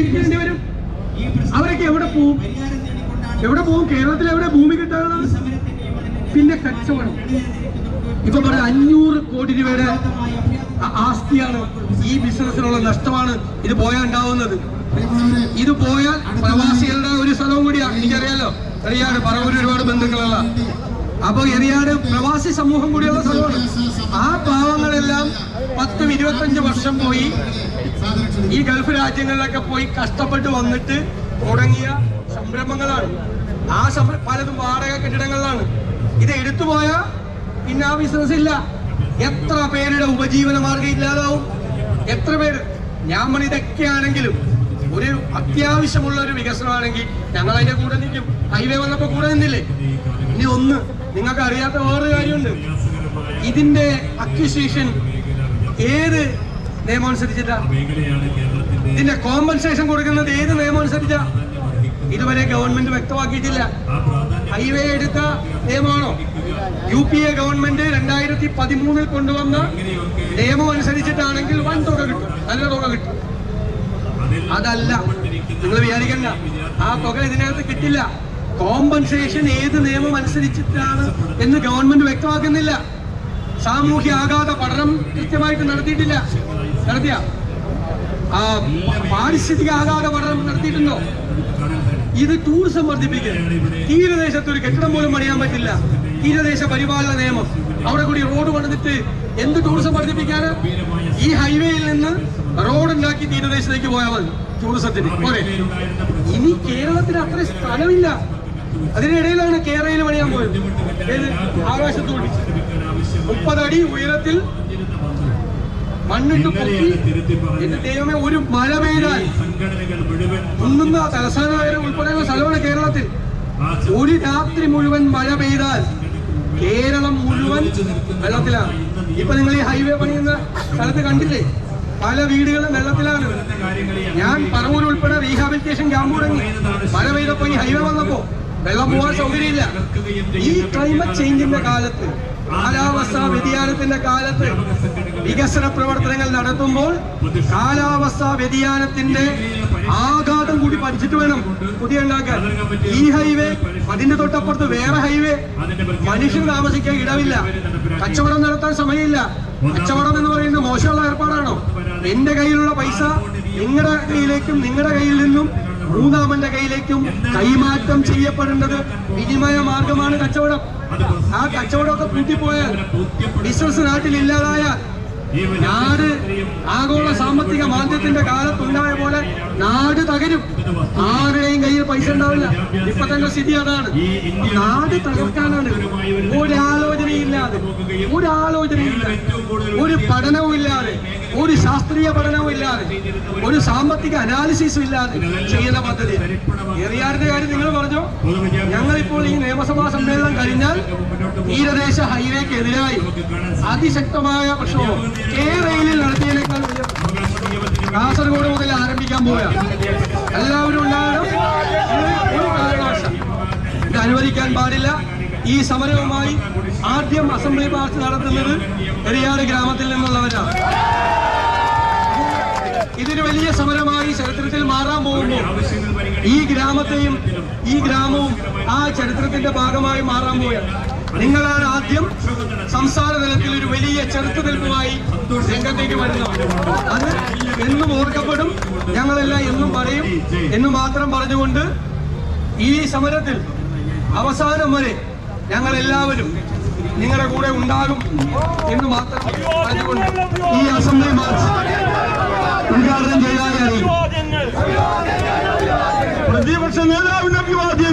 ജീവിക്കേണ്ടി വരും. അവരൊക്കെ എവിടെ പോവും? എവിടെ പോവും? കേരളത്തിൽ എവിടെ ഭൂമി കിട്ടാതെ പിന്നെ കച്ചവടം. ഇപ്പൊ പറഞ്ഞ അഞ്ഞൂറ് കോടി രൂപയുടെ ആസ്തിയാണ് ഈ ബിസിനസ്സിനുള്ള നഷ്ടമാണ് ഇത് പോയാൽ ഉണ്ടാവുന്നത്. ഇത് പോയാൽ പ്രവാസികളുടെ ഒരു സ്ഥലവും കൂടിയാണ് എനിക്കറിയാലോ. എറിയാട് പറവൂർ ഒരുപാട് ബന്ധുക്കളുള്ള. അപ്പൊ എറിയാട് പ്രവാസി സമൂഹം കൂടിയുള്ള സ്ഥലമാണ്. വർഷം പോയി. ഈ ഗൾഫ് രാജ്യങ്ങളിലൊക്കെ പോയി കഷ്ടപ്പെട്ട് വന്നിട്ട് തുടങ്ങിയ സംരംഭങ്ങളാണ്. ആ സംര പലതും വാടക കെട്ടിടങ്ങളിലാണ്. ഇത് എടുത്തു പോയാൽ പിന്നെ ആ ബിസിനസ് ഇല്ല. എത്ര പേരുടെ ഉപജീവന മാർഗം ഇല്ലാതാവും? എത്ര പേര്? ഞാൻ പറഞ്ഞ ഇതൊക്കെയാണെങ്കിലും ഒരു അത്യാവശ്യമുള്ള ഒരു വികസനമാണെങ്കിൽ ഞങ്ങൾ അതിന്റെ കൂടെ നിൽക്കും. ഹൈവേ വന്നപ്പോ കൂടെ നിന്നില്ലേ? ഇനി ഒന്ന് നിങ്ങൾക്ക് അറിയാത്ത വേറൊരു കാര്യമുണ്ട്. ഇതിന്റെ അക്വിസിഷൻ ഏത് നിയമം അനുസരിച്ചിട്ടാ ഇതിന്റെ കോമ്പൻസേഷൻ കൊടുക്കുന്നത് ഏത് നിയമം അനുസരിച്ചാ ഇതുവരെ ഗവൺമെന്റ് വ്യക്തമാക്കിയിട്ടില്ല. ഹൈവേ എടുത്ത നിയമമാണോ? യു പി എ ഗവൺമെന്റ് രണ്ടായിരത്തി പതിമൂന്നിൽ കൊണ്ടുവന്ന നിയമം അനുസരിച്ചിട്ടാണെങ്കിൽ വൻ തുക കിട്ടും. നല്ല തുക കിട്ടും. അതല്ല. നിങ്ങൾ വിചാരിക്കണ്ട. ആ തുക ഇതിനകത്ത് കിട്ടില്ല. കോമ്പൻസേഷൻ ഏത് നിയമം അനുസരിച്ചിട്ടാണ് എന്ന് ഗവൺമെന്റ് വ്യക്തമാക്കുന്നില്ല. സാമൂഹ്യ ആഘാത പഠനം കൃത്യമായിട്ട് നടത്തിയിട്ടില്ല. നടത്തിയ? ആ പാരിസ്ഥിതിക ആഘാത പഠനം നടത്തിയിട്ടുണ്ടോ? ഇത് ടൂറിസം വർദ്ധിപ്പിക്കുക തീരദേശത്ത് ഒരു കെട്ടിടം പോലും പണിയാൻ പറ്റില്ല. തീരദേശ പരിപാലന നിയമം. അവിടെ കൂടി റോഡ് പണിതിട്ട് എന്ത് ടൂറിസം വർദ്ധിപ്പിക്കാൻ ഈ ഹൈവേയിൽ നിന്ന് റോഡ് ഉണ്ടാക്കി തീരദേശത്തേക്ക് പോയാൽ മതി ടൂറിസത്തിന് പോരെ. ഇനി കേരളത്തിന് അത്ര സ്ഥലമില്ല. അതിനിടയിലാണ് കേരളയിൽ പണിയാൻ പോയത്. ആകാശത്തോടി മുപ്പതടി ഉയരത്തിൽ മണ്ണിട്ട് പൊക്കി എന്റെ ദൈവമേ ഒരു മഴ പെയ്താൽ കുന്നുന്ന തലസ്ഥാന നഗരം ഉൾപ്പെടെയുള്ള സ്ഥലമാണ് കേരളത്തിൽ. ഒരു രാത്രി മുഴുവൻ മഴ പെയ്താൽ കേരളം മുഴുവൻ വെള്ളത്തിലാണ്. ഇപ്പൊ നിങ്ങൾ ഈ ഹൈവേ പണിയുന്ന സ്ഥലത്ത് കണ്ടില്ലേ? പല വീടുകളും വെള്ളത്തിലാണ്. ഞാൻ പറവൂർ ഉൾപ്പെടെ റീഹാബിലിറ്റേഷൻ ക്യാമ്പ് തുടങ്ങി. മഴ പെയ്തപ്പോ ഈ ഹൈവേ വന്നപ്പോ വെള്ളം പോകാൻ സൗകര്യമില്ല. ഈ ക്ലൈമറ്റ് ചേഞ്ചിന്റെ കാലത്ത് കാലാവസ്ഥാ വ്യതിയാനത്തിന്റെ കാലത്ത് വികസന പ്രവർത്തനങ്ങൾ നടത്തുമ്പോൾ കാലാവസ്ഥാ വ്യതിയാനത്തിന്റെ ആഘാതം കൂടി പഠിച്ചിട്ട് വേണം പുതിയ ഉണ്ടാക്കാൻ. ഈ ഹൈവേ അതിന്റെ തൊട്ടപ്പുറത്ത് വേറെ ഹൈവേ. മനുഷ്യർ താമസിക്കാൻ ഇടവില്ല. കച്ചവടം നടത്താൻ സമയമില്ല. കച്ചവടം എന്ന് പറയുന്നത് മോശമുള്ള ഏർപ്പാടാണോ? എന്റെ കയ്യിലുള്ള പൈസ നിങ്ങളുടെ കയ്യിലേക്കും നിങ്ങളുടെ കയ്യിൽ നിന്നും മൂന്നാമന്റെ കയ്യിലേക്കും കൈമാറ്റം ചെയ്യപ്പെടേണ്ടത് വിനിമയ മാർഗമാണ് കച്ചവടം. ആ കച്ചവടമൊക്കെ പൂട്ടിപ്പോയാൽ ബിസിനസ് നാട്ടിൽ ഇല്ലാതായാൽ നാട് ആഗോള സാമ്പത്തിക മാന്ദ്യത്തിന്റെ കാലത്തുണ്ടായ പോലെ നാട് തകരും. കയ്യിൽ പൈസ ഉണ്ടാവില്ല. ഇപ്പൊ തന്നെ സ്ഥിതി അതാണ്. നാട് തകർക്കാനാണ് ഒരാലോചനയില്ലാതെ ഒരാലോചനയില്ല ഒരു പഠനവും ഇല്ലാതെ ഒരു ശാസ്ത്രീയ പഠനവും ഇല്ലാതെ ഒരു സാമ്പത്തിക അനാലിസിസും ഇല്ലാതെ ചെയ്യുന്ന പദ്ധതി. എറിയാറിന്റെ കാര്യം നിങ്ങൾ പറഞ്ഞോ? ഞങ്ങളിപ്പോൾ ഈ നിയമസഭാ സമ്മേളനം കഴിഞ്ഞാൽ തീരദേശ ഹൈവേക്കെതിരായി അതിശക്തമായ പ്രക്ഷോഭം കേരളയിൽ നടത്തിയതിനേക്കാൾ വലിയ കാസർഗോഡ് മുതൽ ആരംഭിക്കാൻ പോവുക. എല്ലാവരും ഉണ്ടാകണം ഇത് അനുവദിക്കാൻ പാടില്ല. ഈ സമരവുമായി ആദ്യം അസംബ്ലി മാർച്ച് നടത്തുന്നത് പെരിയാട് ഗ്രാമത്തിൽ നിന്നുള്ളവരാണ്. വലിയ സമരമായി ചരിത്രത്തിൽ മാറാൻ പോകുമ്പോൾ ഈ ഗ്രാമത്തെയും ഈ ഗ്രാമവും ആ ചരിത്രത്തിന്റെ ഭാഗമായി മാറാൻ പോവുകയാണ്. നിങ്ങളാണ് ആദ്യം സംസ്ഥാന തലത്തിൽ ഒരു വലിയ ചെറുത്തുനിൽപ്പുമായി രംഗത്തേക്ക് വരുന്നത്. അത് എന്നും ഓർക്കപ്പെടും. ഞങ്ങളെല്ലാം എന്നും പറയും. എന്ന് മാത്രം പറഞ്ഞുകൊണ്ട് ഈ സമരത്തിൽ അവസാനം വരെ ഞങ്ങൾ എല്ലാവരും നിങ്ങളുടെ കൂടെ ഉണ്ടാകും എന്ന് മാത്രം പറഞ്ഞുകൊണ്ട് ഈ അസംബ്ലി മാർച്ച്. ഉദ്ഘാടനം ചെയ്താൽ പ്രതിപക്ഷ നേതാവിന്റെ അഭിവാദ്യങ്ങൾ